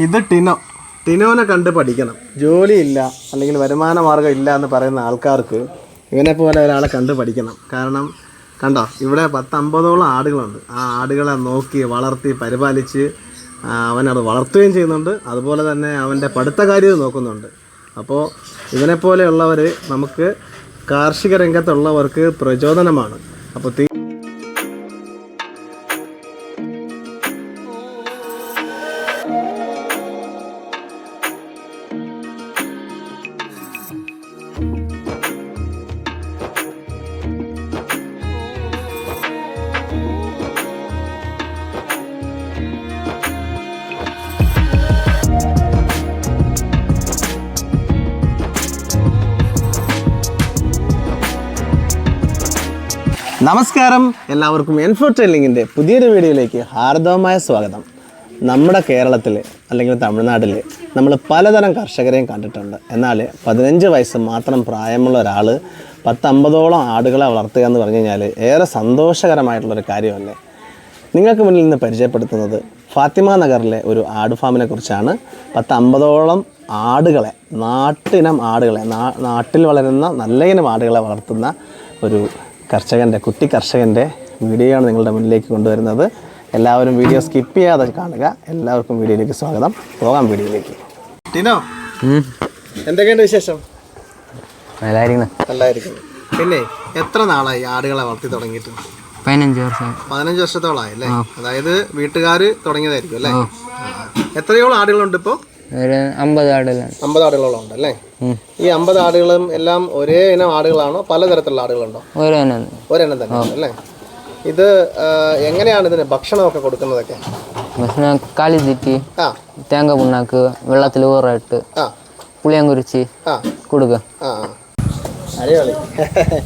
ഇത് ടിനോ. ടിനോനെ കണ്ട് പഠിക്കണം. ജോലിയില്ല അല്ലെങ്കിൽ വരുമാന മാർഗം ഇല്ല എന്ന് പറയുന്ന ആൾക്കാർക്ക് ഇവനെ പോലെ ഒരാളെ കണ്ട് പഠിക്കണം. കാരണം കണ്ടോ ഇവിടെ പത്തമ്പതോളം ആടുകളുണ്ട്. ആ ആടുകളെ നോക്കി വളർത്തി പരിപാലിച്ച് അവനത് വളർത്തുകയും ചെയ്യുന്നുണ്ട്. അതുപോലെ തന്നെ അവന്റെ പഠിത്ത കാര്യവും നോക്കുന്നുണ്ട്. അപ്പോൾ ഇവനെപ്പോലെയുള്ളവർ നമുക്ക് കാർഷിക രംഗത്തുള്ളവർക്ക് പ്രചോദനമാണ്. അപ്പോൾ നമസ്കാരം. എല്ലാവർക്കും എൻഫോർട്ടൈലിങ്ങിന്റെ പുതിയൊരു വീഡിയോയിലേക്ക് ഹാർദവമായ സ്വാഗതം. നമ്മുടെ കേരളത്തിൽ അല്ലെങ്കിൽ തമിഴ്നാട്ടിൽ നമ്മൾ പലതരം കർഷകരെയും കണ്ടിട്ടുണ്ട്. എന്നാൽ പതിനഞ്ച് വയസ്സ് മാത്രം പ്രായമുള്ള ഒരാൾ പത്തമ്പതോളം ആടുകളെ വളർത്തുക എന്ന് പറഞ്ഞു കഴിഞ്ഞാൽ ഏറെ സന്തോഷകരമായിട്ടുള്ളൊരു കാര്യമല്ലേ? നിങ്ങൾക്ക് മുന്നിൽ നിന്ന് പരിചയപ്പെടുത്തുന്നത് ഫാത്തിമ നഗറിലെ ഒരു ആട് ഫാമിനെ കുറിച്ചാണ്. പത്തമ്പതോളം ആടുകളെ നാട്ടിനം ആടുകളെ നാട്ടിൽ വളരുന്ന നല്ല ഇനം ആടുകളെ വളർത്തുന്ന ഒരു കർഷകന്റെ കുട്ടി കർഷകന്റെ വീഡിയോയാണ് ആണ് നിങ്ങളുടെ മുന്നിലേക്ക് കൊണ്ടുവരുന്നത്. എല്ലാവരും വീഡിയോ സ്കിപ്പ് ചെയ്യാതെ കാണുക. എല്ലാവർക്കും വീഡിയോയിലേക്ക് സ്വാഗതം. പോകാം വീഡിയോയിലേക്ക്. ടിനോ എന്തൊക്കെയുണ്ട് വിശേഷം? നല്ലായിരിക്കുന്നു. നല്ലായിരിക്കുന്നു. പിന്നെ എത്ര നാളായി ആടുകളെ വളർത്തി തുടങ്ങിയിട്ട്? പതിനഞ്ച് വർഷം. പതിനഞ്ച് വർഷത്തോളായി അല്ലേ? അതായത് വീട്ടുകാർ തുടങ്ങിയതായിരിക്കും അല്ലേ? എത്രയോളം ആടുകളുണ്ട് ഇപ്പോൾ ഒരു അമ്പത് ആടെല്ലാം അമ്പത് ആടുകളോളം ഉണ്ട് അല്ലേ? ഈ അമ്പത് ആടുകളും എല്ലാം ഒരേ ഇനം ആടുകളാണോ? പലതരത്തിലുള്ള ആടുകളുണ്ടോ? ഓരോന്നും ഒരെണ്ണം തന്നെ അല്ലേ? ഇത് എങ്ങനെയാണ് ഇതിന് ഭക്ഷണമൊക്കെ കൊടുക്കുന്നതൊക്കെ? ഭക്ഷണം കാലി തെറ്റി തേങ്ങ പുണ്ണാക്ക് വെള്ളത്തിൽ ഊറിട്ട് പുളിയങ്കുരിച്ച് കൊടുക്കുക. അടിപൊളി.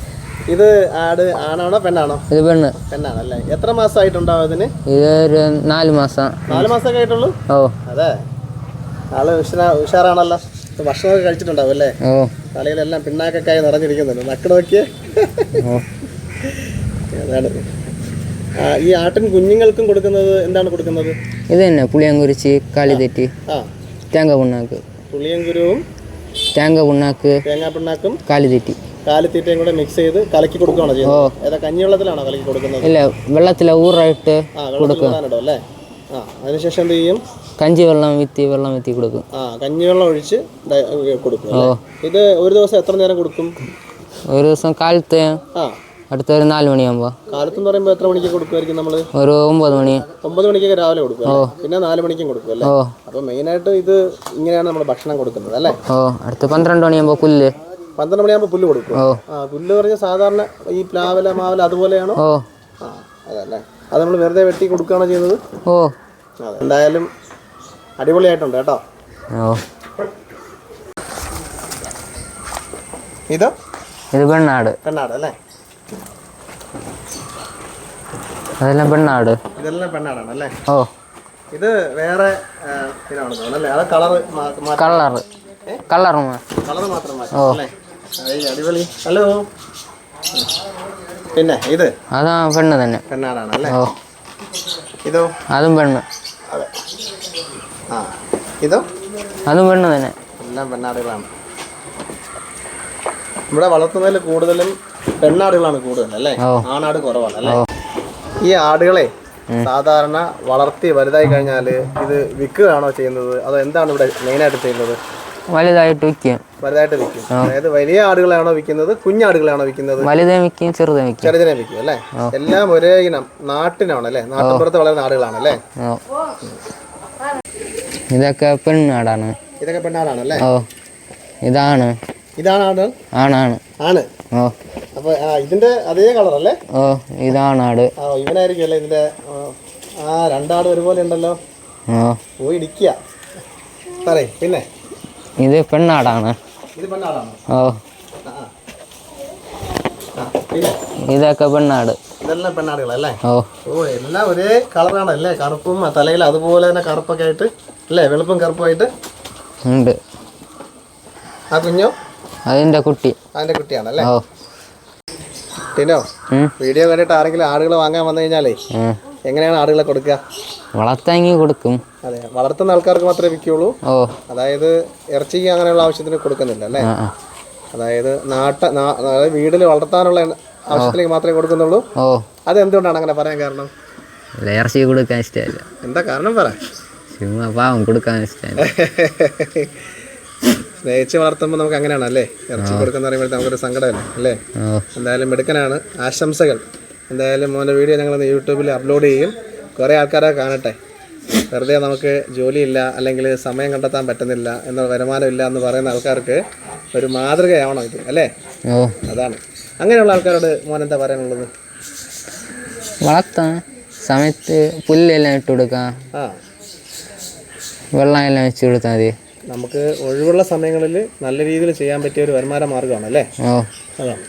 ഇത് ആട് ആണാണോ പെണ്ണാണോ? ഇത് പെണ്ണ്. പെണ്ണാണ് അല്ലേ? എത്ര മാസമായിട്ടുണ്ടാവും ഇതിന്? ഇത് ഒരു നാല് മാസം. നാല് മാസമൊക്കെ ആയിട്ടുള്ളൂ? ഓ. അതെ. ആൾ ഉഷാ ഉഷാറാണല്ലോ. ഭക്ഷണമൊക്കെ കഴിച്ചിട്ടുണ്ടാവും അല്ലേ? തലയിലെല്ലാം പിണ്ണാക്കൊക്കെ ആയി നിറഞ്ഞിരിക്കുന്നുണ്ട്. നക്ക് നോക്കിയേ. അതാണ്. ഈ ആട്ടിൻ കുഞ്ഞുങ്ങൾക്കും കൊടുക്കുന്നത് എന്താണ് കൊടുക്കുന്നത്? ഇത് തന്നെ പുളിയങ്കുരിച്ച് കാലി തെറ്റി. ആ. തേങ്ങ പുണ്ണാക്ക്. പുളിയങ്കുരുവും തേങ്ങ പുണ്ണാക്ക് തേങ്ങാ പിണ്ണാക്കും കാലി തെറ്റി. കാലിത്തീറ്റയും കൂടെ മിക്സ് ചെയ്ത് കലക്കി കൊടുക്കുകയാണോ ചെയ്യുന്നത്? ഏതാ കഞ്ഞിവെള്ളത്തിലാണോ കലക്കി കൊടുക്കുന്നത്? ഇല്ല വെള്ളത്തിലെ ഊറായിട്ട് കൊടുക്കാനോ അല്ലേ? ആ അതിനുശേഷം എന്ത് ചെയ്യും? കഞ്ചി വെള്ളം വിത്തി വെള്ളം വിത്തി കൊടുക്കും. ആ കഞ്ഞിവെള്ളം ഒഴിച്ച് കൊടുക്കും അല്ലേ? ഇത് ഒരു ദിവസം എത്ര നേരം കൊടുക്കും? ഒരു ദിവസം കാലത്ത് ആ. അടുത്ത ഒരു നാല് മണിയാകുമ്പോൾ കാലത്തെന്ന് പറയുമ്പോൾ എത്ര മണിക്ക് കൊടുക്കുമായിരിക്കും നമ്മൾ ഒരു ഒമ്പത് മണി. ഒമ്പത് മണിക്കൊക്കെ രാവിലെ കൊടുക്കും അല്ലേ? പിന്നെ നാല് മണിക്കും കൊടുക്കും അല്ലേ? ഓ. മെയിൻ ആയിട്ട് ഇത് ഇങ്ങനെയാണ് നമ്മൾ ഭക്ഷണം കൊടുക്കുന്നത് അല്ലേ? ഓ അടുത്ത പന്ത്രണ്ട് മണിയാകുമ്പോൾ പുല്ല്. പന്ത്രണ്ട് മണിയാകുമ്പോൾ പുല്ല് കൊടുക്കും. ഓ. ആ പുല്ല് പറഞ്ഞ സാധാരണ ഈ പ്ലാവല മാവല അതുപോലെയാണോ? ഓ. ആ അതല്ലേ. അത് നമ്മൾ വെറുതെ വെട്ടി കൊടുക്കുകയാണോ ചെയ്യുന്നത്? ഓ. അതെ എന്തായാലും അടിപൊളിയായിട്ടുണ്ട് കേട്ടോ. ഇത്? ഇത് പെണ്ണാട്. പെണ്ണാട് അല്ലേ? അതെല്ലാം പെണ്ണാട്. ഇതെല്ലാം പെണ്ണാടാണ് അല്ലേ? ഓ. ഇത് വേറെ അല്ലേ? അത് കളറ് കളറ്. കളറ് കളർ മാത്രം ഓ. അടിപൊളി. ഹലോ. പിന്നെ ഇത്? അതാ പെണ്ണ് തന്നെ. പെണ്ണാടാണ് അല്ലേ? ഓ. ഇതോ? അതും പെണ്ണ്. അതെ. ആ ഇതോ? അതും പെണ്ണ് തന്നെ. എല്ലാം പെണ്ണാടുകളാണ്. ഇവിടെ വളർത്തുന്നതിൽ കൂടുതലും പെണ്ണാടുകളാണ് കൂടുതൽ അല്ലേ? ആണാട് കുറവാണ് അല്ലേ? ഈ ആടുകളെ സാധാരണ വളർത്തി വലുതായി കഴിഞ്ഞാൽ ഇത് വിൽക്കുകയാണോ ചെയ്യുന്നത്? അതോ എന്താണ് ഇവിടെ മെയിനായിട്ട് ചെയ്യുന്നത്? വലുതായിട്ട് വിൽക്കും. വലുതായിട്ട് വിൽക്കും. അതായത് വലിയ ആടുകളാണോ വിൽക്കുന്നത് കുഞ്ഞാടുകളാണോ വിൽക്കുന്നത്? വലുതേ വിൽക്കും ചെറുതേ വിൽക്കും. ചെറുതിനെ വിൽക്കും അല്ലേ? എല്ലാം ഒരേ ഇനം നാട്ടിനാണ് അല്ലേ? നാട്ടിൻപുറത്ത് വളരുന്ന ആടുകളാണ് അല്ലേ? ഇതൊക്കെ പെണ്ണാടാണ്. ഇതൊക്കെ പെണ്ണാടാണ് അല്ലേ? ഓ ഇതാണ്. ഇതാണ് ആട്? ആണാണ്. ആണ്. ഓ. അപ്പൊ ഇതിന്റെ അതേ കളർ അല്ലേ? ഓ ഇതാണാട് ആ ഇവനായിരിക്കും അല്ലേ ഇതിന്റെ ആ, രണ്ടാട് ഒരുപോലെ ഉണ്ടല്ലോ. ഓ. പോയി ഇടിക്കുക. പറയ് പിന്നെ? ഇത് പെണ്ണാടാണ്. ഇത് പെണ്ണാടാണ്. ഓ. ഇതൊക്കെ പെണ്ണാട്. ഇതെല്ലാം പെണ്ണാടുകളല്ലേ? ഓ. ഓ എല്ലാം ഒരേ കളറാണല്ലേ കറുപ്പും തലയിൽ അതുപോലെ തന്നെ കറുപ്പൊക്കെ ആയിട്ട് അല്ലേ? വെളുപ്പും കറുപ്പുമായിട്ട്? ഉണ്ട്. ആ കുഞ്ഞോ അതിന്റെ കുട്ടി. അതിന്റെ കുട്ടിയാണല്ലേ? ഓ. ടിനോ വീഡിയോ കണ്ടിട്ട് ആരെങ്കിലും ആടുകൾ വാങ്ങാൻ വന്നു കഴിഞ്ഞാലേ എങ്ങനെയാണ് ആടുകളെ കൊടുക്കുക? വളർത്താങ്കി കൊടുക്കും. അതെ വളർത്തുന്ന ആൾക്കാർക്ക് മാത്രമേ വിൽക്കുള്ളൂ. ഓ. അതായത് ഇറച്ചിക്ക് അങ്ങനെയുള്ള ആവശ്യത്തിന് കൊടുക്കുന്നില്ല അല്ലേ? അതായത് നാട്ട അതായത് വീട്ടിൽ വളർത്താനുള്ള ആവശ്യത്തിലേക്ക് മാത്രമേ കൊടുക്കുന്നുള്ളൂ. ഓ. അതെന്തുകൊണ്ടാണ് അങ്ങനെ പറയാൻ കാരണം? ഇറച്ചി കൊടുക്കാൻ ഇഷ്ടമല്ല. എന്താ കാരണം പറ. ചുമ്മാ പാവം കൊടുക്കാൻ സ്നേഹിച്ച് വളർത്തുമ്പോൾ നമുക്ക് അങ്ങനെയാണ് അല്ലേ? ഇറച്ചി കൊടുക്കുന്ന പറയുമ്പോൾ നമുക്കൊരു സങ്കടമല്ലേ അല്ലേ? എന്തായാലും മിടുക്കനാണ്. ആശംസകൾ. എന്തായാലും മോന്റെ വീഡിയോ ഞങ്ങൾ യൂട്യൂബിൽ അപ്ലോഡ് ചെയ്യും. കുറേ ആൾക്കാരെ കാണട്ടെ. വെറുതെ നമുക്ക് ജോലിയില്ല അല്ലെങ്കിൽ സമയം കണ്ടെത്താൻ പറ്റുന്നില്ല എന്ന വരുമാനമില്ല എന്ന് പറയുന്ന ആൾക്കാർക്ക് ഒരു മാതൃകയാവണം ഇത് അല്ലേ? ഓ. അതാണ്. അങ്ങനെയുള്ള ആൾക്കാരോട് മോൻ എന്താ പറയാനുള്ളത്? വളർത്താം. സമയത്ത് പുല്ലെല്ലാം ഇട്ട് കൊടുക്കാം. ആ. വെള്ളം എല്ലാം വെച്ച് കൊടുത്താൽ മതി. നമുക്ക് ഒഴിവുള്ള സമയങ്ങളിൽ നല്ല രീതിയിൽ ചെയ്യാൻ പറ്റിയ ഒരു വരുമാന മാർഗമാണ് അല്ലേ? ഓ. അതാണ്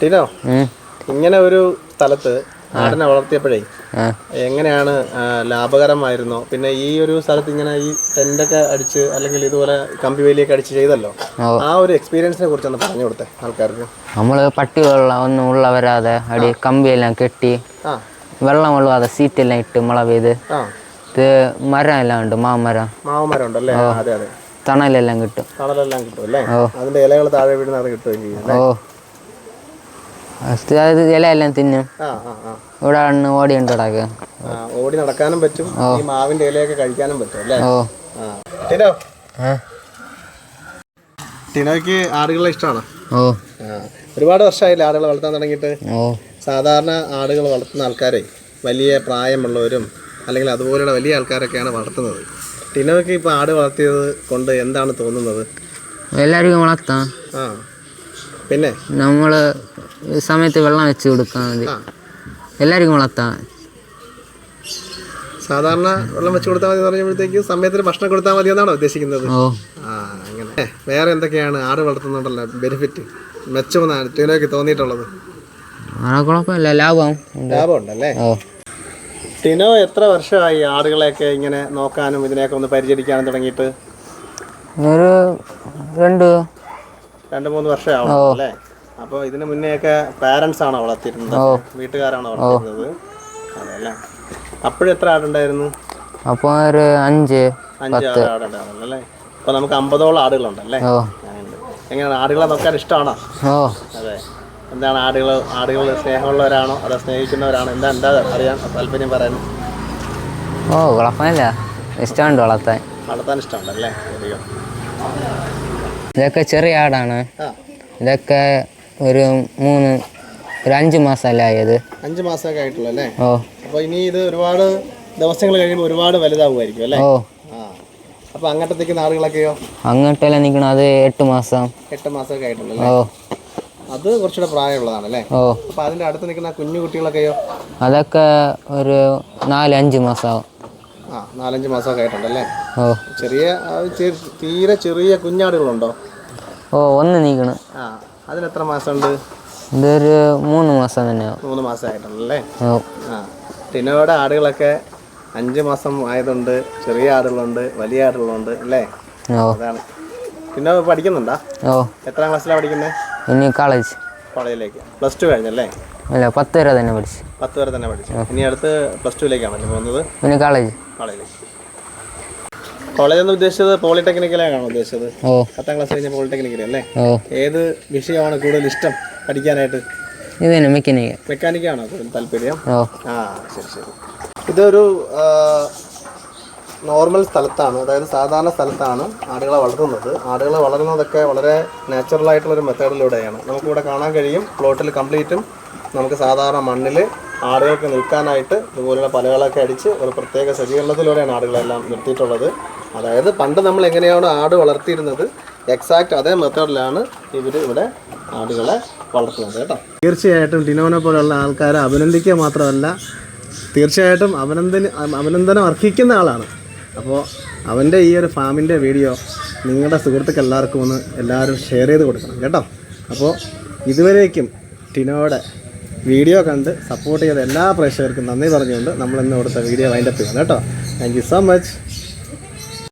ടീനോ ഉം. ഇങ്ങനെ ഒരു സ്ഥലത്ത് ആടിനെ വളർത്തിയപ്പോഴേ ആ. എങ്ങനെയാണ് ആ, ലാഭകരമായിരുന്നോ? പിന്നെ ഈ ഒരു സ്ഥലത്ത് ഇങ്ങനെ ഈ ടെന്റൊക്കെ അടിച്ച് അല്ലെങ്കിൽ ഇതുപോലെ കമ്പി വേലിയൊക്കെ അടിച്ച് ചെയ്തല്ലോ. ഓ. ആ ഒരു എക്സ്പീരിയൻസിനെ കുറിച്ച് ഒന്ന് പറഞ്ഞു കൊടുത്തേ ആൾക്കാർക്ക്. നമ്മൾ പട്ടി വെള്ളം ഒന്നും ഉള്ള വരാതെ അടി കമ്പിയെല്ലാം കെട്ടി ആ. വെള്ളം കൊള്ളുവാതെ സീറ്റെല്ലാം ഇട്ട് മഴ പെയ്ത് ആ. ഇത് മരം എല്ലാം ഉണ്ട് മാമരം. മാവന്മാരം ഉണ്ടല്ലേ? അതെ അതെ. തണലെല്ലാം കിട്ടും. തണലെല്ലാം കിട്ടും അല്ലേ? അതിന്റെ ഇലകൾ താഴെ വീഴുന്ന അത് കിട്ടുകയും ചെയ്യും ഓ. അതായത് ഇലയെല്ലാം തിന്നും. ഇവിടെ ആണ് ഓടിയുണ്ട് കിടക്കുക ഓടി നടക്കാനും പറ്റും. ഈ മാവിന്റെ ഇലയൊക്കെ കഴിക്കാനും പറ്റും അല്ലേ? ഓ. ടിനോ? ടിനോയ്ക്ക് ആടുകളെ ഇഷ്ടമാണോ. ഓ. ഒരുപാട് വർഷമായില്ലേ ആടുകളെ വളർത്താൻ തുടങ്ങിയിട്ട്? സാധാരണ ആടുകൾ വളർത്തുന്ന ആൾക്കാരെ വലിയ പ്രായമുള്ളവരും അല്ലെങ്കിൽ അതുപോലെയുള്ള വലിയ ആൾക്കാരൊക്കെയാണ് വളർത്തുന്നത്. ടിനോയ്ക്ക് ഇപ്പോൾ ആട് വളർത്തിയത് കൊണ്ട് എന്താണ് തോന്നുന്നത്? എല്ലാവർക്കും വളർത്താം. ആ. പിന്നെ? നമ്മൾ സമയത്ത് വെള്ളം വെച്ച് കൊടുക്കാൻ മതി എല്ലാവർക്കും വളർത്താം. സാധാരണ വെള്ളം വെച്ച് കൊടുത്താൽ മതി എന്ന് പറയുമ്പോഴത്തേക്ക് സമയത്തിന് ഭക്ഷണം കൊടുത്താൽ മതി എന്നാണോ ഉദ്ദേശിക്കുന്നത്? ആ അങ്ങനെ. വേറെ എന്തൊക്കെയാണ് ആട് വളർത്തുന്നുണ്ടല്ലോ ബെനിഫിറ്റ് മെച്ചമെന്നാണ് ടിനോയ്ക്ക് തോന്നിയിട്ടുള്ളത്. കുഴപ്പമില്ല. ലാഭം. ലാഭം ഉണ്ടല്ലേ ഓ. ടിനോ എത്ര വർഷമായി ആടുകളെയൊക്കെ ഇങ്ങനെ നോക്കാനും ഇതിനെയൊക്കെ ഒന്ന് പരിചരിക്കാനും തുടങ്ങിയിട്ട്? ഒരു രണ്ട്. രണ്ട് മൂന്ന് വർഷമാവും അല്ലേ? അപ്പോൾ ഇതിന് ഒക്കെ പാരന്റ്സ് ആണോ വളർത്തിയിരുന്നത്? വീട്ടുകാരാണോ വളർത്തിയിരുന്നത്? അതെല്ലേ അപ്പോഴും എത്ര ആടുണ്ടായിരുന്നു? അപ്പോൾ ഒരു അഞ്ച് അഞ്ച് ആടുണ്ടായിരുന്നു അല്ലേ? അപ്പോൾ നമുക്ക് അമ്പതോളം ആടുകളുണ്ടല്ലേ. എങ്ങനെയാണ്? ആടുകളെ നോക്കാൻ ഇഷ്ടമാണോ? അതെ. എന്താണ് ആടുകൾ ആടുകൾ സ്നേഹമുള്ളവരാണോ അതോ സ്നേഹിക്കുന്നവരാണോ? എന്താ എന്താ അറിയാൻ താല്പര്യം പറയാൻ ഓ കുഴപ്പമില്ല ഇഷ്ടമുണ്ട് വളർത്താൻ. വളർത്താൻ ഇഷ്ടമുണ്ടല്ലേ? അല്ലേ ഇതൊക്കെ ചെറിയ ആടാണ്. ഇതൊക്കെ ഒരു മൂന്ന് ഒരു അഞ്ച് മാസമല്ലേ ആയത്? അഞ്ച് മാസമൊക്കെ ആയിട്ടുള്ളൂ അല്ലേ? ഓ. അപ്പോൾ ഇനി ഇത് ഒരുപാട് ദിവസങ്ങൾ കഴിയുമ്പോൾ ഒരുപാട് വലുതാവുമായിരിക്കും അല്ലേ? ഓ. അപ്പൊ അപ്പോൾ അങ്ങോട്ടത്തേക്ക് നാടുകളൊക്കെയോ? അങ്ങോട്ടെല്ലാം നിൽക്കണം അത് എട്ട് മാസം. എട്ട് മാസമൊക്കെ ആയിട്ടുള്ളൂ ഓ. അത് കുറച്ചുകൂടെ പ്രായമുള്ളതാണ് അല്ലേ ഓ. അപ്പോൾ അതിന്റെ അടുത്ത് നിൽക്കുന്ന കുഞ്ഞു കുട്ടികളൊക്കെയോ? അതൊക്കെ ഒരു നാലഞ്ച് മാസം മാസമാവും ആ നാലഞ്ച് മാസമൊക്കെ ആയിട്ടുണ്ടല്ലേ? ഓ. ചെറിയ ആ, ചെ- തീരെ ചെറിയ കുഞ്ഞാടുകളുണ്ടോ? ഓ ഒന്ന് നീക്കണം ആ അതിനെത്ര മാസമുണ്ട്? ഇതൊരു മൂന്ന് മാസം തന്നെയാവും. മൂന്ന് മാസം ആയിട്ടുണ്ടല്ലേ? ഓ. ആ ടിനോയുടെ ആടുകളൊക്കെ അഞ്ച് മാസം ആയതുണ്ട്. ചെറിയ ആടുകളുണ്ട് വലിയ ആടുകളുണ്ട് അല്ലേ? ഓ. അതാണ്. പിന്നെ പഠിക്കുന്നുണ്ടോ? ഓ. എത്രാം ക്ലാസ്സിലാണ് പഠിക്കുന്നത്? ഇനി കോളേജ് കോളേജിലേക്ക്. പ്ലസ് ടു കഴിഞ്ഞല്ലേ? അല്ല പത്ത് വരെ തന്നെ പഠിച്ചു. പത്ത് വരെ തന്നെ പഠിച്ചു. ഇനി അടുത്ത് പ്ലസ് ടുവിലേക്കാണല്ലോ പോകുന്നത്. ഇനി കോളേജ് കോളേജിലേക്ക് കോളേജ് എന്ന് ഉദ്ദേശിച്ചത് പോളിടെക്നിക്കലാണോ ഉദ്ദേശിച്ചത്. പത്താം ക്ലാസ് കഴിഞ്ഞ പോളിടെക്നിക്കൽ അല്ലേ? ഏത് വിഷയമാണ് കൂടുതൽ ഇഷ്ടം പഠിക്കാനായിട്ട്? ഇത് തന്നെ മെക്കാനിക്ക് മെക്കാനിക്കാണോ കൂടുതൽ താല്പര്യം? ആ ശരി ശരി. ഇതൊരു നോർമൽ സ്ഥലത്താണ് അതായത് സാധാരണ സ്ഥലത്താണ് ആടുകളെ വളർത്തുന്നത് ആടുകളെ വളരുന്നതൊക്കെ വളരെ ഒരു മെത്തേഡിലൂടെയാണ്. നമുക്കിവിടെ കാണാൻ കഴിയും പ്ലോട്ടിൽ കംപ്ലീറ്റും നമുക്ക് സാധാരണ മണ്ണിൽ ആടുകൾക്ക് നിൽക്കാനായിട്ട് ഇതുപോലുള്ള പലകളൊക്കെ അടിച്ച് ഒരു പ്രത്യേക സജ്ജീകരണത്തിലൂടെയാണ് ആടുകളെല്ലാം നിർത്തിയിട്ടുള്ളത്. അതായത് പണ്ട് നമ്മൾ എങ്ങനെയാണ് ആട് വളർത്തിയിരുന്നത് എക്സാക്റ്റ് അതേ മെത്തേഡിലാണ് ഇവർ ഇവിടെ ആടുകളെ വളർത്തുന്നത് കേട്ടോ. തീർച്ചയായിട്ടും ഡിനോനെ പോലുള്ള ആൾക്കാരെ അഭിനന്ദിക്കുക മാത്രമല്ല തീർച്ചയായിട്ടും അഭിനന്ദന അഭിനന്ദനം അർഹിക്കുന്ന ആളാണ്. അപ്പോൾ അവന്റെ ഈ ഒരു ഫാമിന്റെ വീഡിയോ നിങ്ങളുടെ സുഹൃത്തുക്കൾ എല്ലാവർക്കും ഒന്ന് എല്ലാവരും ഷെയർ ചെയ്ത് കൊടുക്കണം കേട്ടോ? അപ്പോൾ ഇതുവരേക്കും ടിനോയുടെ വീഡിയോ കണ്ട് സപ്പോർട്ട് ചെയ്ത എല്ലാ പ്രേക്ഷകർക്കും നന്ദി പറഞ്ഞുകൊണ്ട് നമ്മൾ ഇന്ന് കൊടുത്ത വീഡിയോ വൈൻഡപ്പ് ചെയ്യണം കേട്ടോ? Thank so much